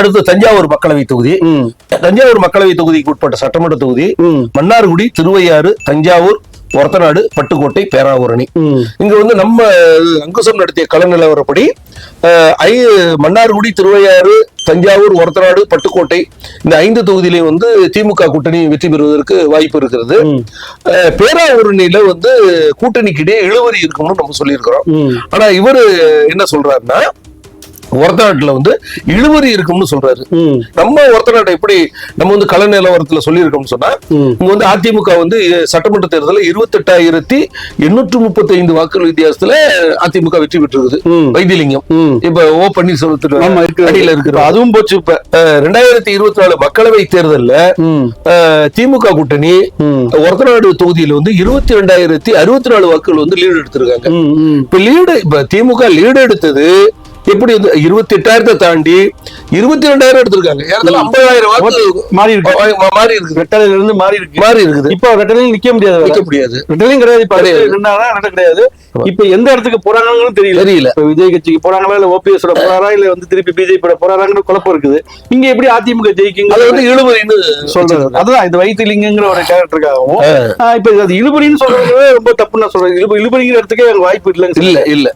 அடுத்து தஞ்சாவூர் மக்களவை தொகுதி. தஞ்சாவூர் மக்களவை தொகுதிக்கு உட்பட்ட சட்டமன்ற தொகுதி மன்னார்குடி திருவையாறு தஞ்சாவூர் ஒரத்தநாடு பட்டுக்கோட்டை பேராவூரணி. இங்க வந்து நம்ம அங்குசம் நடத்திய கள நிலவரப்படி ஐ மன்னார்குடி திருவையாறு தஞ்சாவூர் ஒரத்தநாடு பட்டுக்கோட்டை இந்த ஐந்து தொகுதியிலையும் வந்து திமுக கூட்டணி வெற்றி பெறுவதற்கு வாய்ப்பு இருக்கிறது. பேராவூரணியில வந்து கூட்டணிக்கிடையே இழுவரி இருக்கும்னு நம்ம சொல்லியிருக்கிறோம். ஆனா இவரு என்ன சொல்றாருன்னா ஒரத்தநாட்டுல வந்து இழுவரி இருக்கும்னு சொல்றாரு நம்ம ஒரத்தநாட்டை எப்படி நம்ம வந்து கள நிலவரத்துல சொல்லியிருக்கோம்னு சொன்னா. இங்க வந்து அதிமுக வந்து சட்டமன்ற தேர்தலில் இருபத்தெட்டாயிரத்தி எண்ணூற்று முப்பத்தி ஐந்து வாக்குகள் வித்தியாசத்துல அதிமுக வெற்றி பெற்றிருக்குது. வைத்தியலிங்கம். இப்ப ஓ பன்னீர்செல்வத்துக்கு. அடியில இருக்கு இப்ப அதுவும் போச்சு இப்ப ரெண்டாயிரத்தி இருபத்தி நாலு மக்களவை தேர்தல்ல திமுக கூட்டணி ஒரத்தநாடு தொகுதியில வந்து இருபத்தி ரெண்டாயிரத்தி அறுபத்தி நாலு வாக்குகள் வந்து லீடு எடுத்திருக்காங்க. இப்ப லீடு இப்ப திமுக லீடு எடுத்தது எப்படி வந்து இருபத்தி எட்டாயிரத்தை தாண்டி இருபத்தி ரெண்டாயிரம் எடுத்திருக்காங்க. ஏறத்தாழ ஐம்பதாயிரம் வாக்கு மாறி இருக்கு. மாறி இருக்குது ரெட்டலையில இருந்து மாறி இருக்கு. மாறி இருக்குது. இப்ப ரெட்டலையும் நிக்க முடியாது. வைக்க முடியாது. ரெட்டலையும் கிடையாது. இப்ப ரெட்ட கிடையாது. இப்ப எந்த இடத்துக்கு போறாங்கன்னு தெரியல. தெரியல. விஜய் கட்சிக்கு போறாங்களா இல்ல ஓபிஎஸ் போறாரா இல்ல வந்து திருப்பி பிஜேபி போறாராங்கன்னு குழப்பம் இருக்குது. இங்க எப்படி அதிமுக ஜெயிக்குங்க? அது வந்து இழுபறின்னு சொல்றது. அதுதான் இந்த வைத்திலிங்கங்கிற ஒரு கேரக்டருக்காகவும் இப்ப அது இழுபறின்னு சொல்றது ரொம்ப தப்பு நான் சொல்றேன். இழுப இழுபறிங்கிற இடத்துக்கே வாய்ப்பு இல்லைங்க இல்ல இல்ல.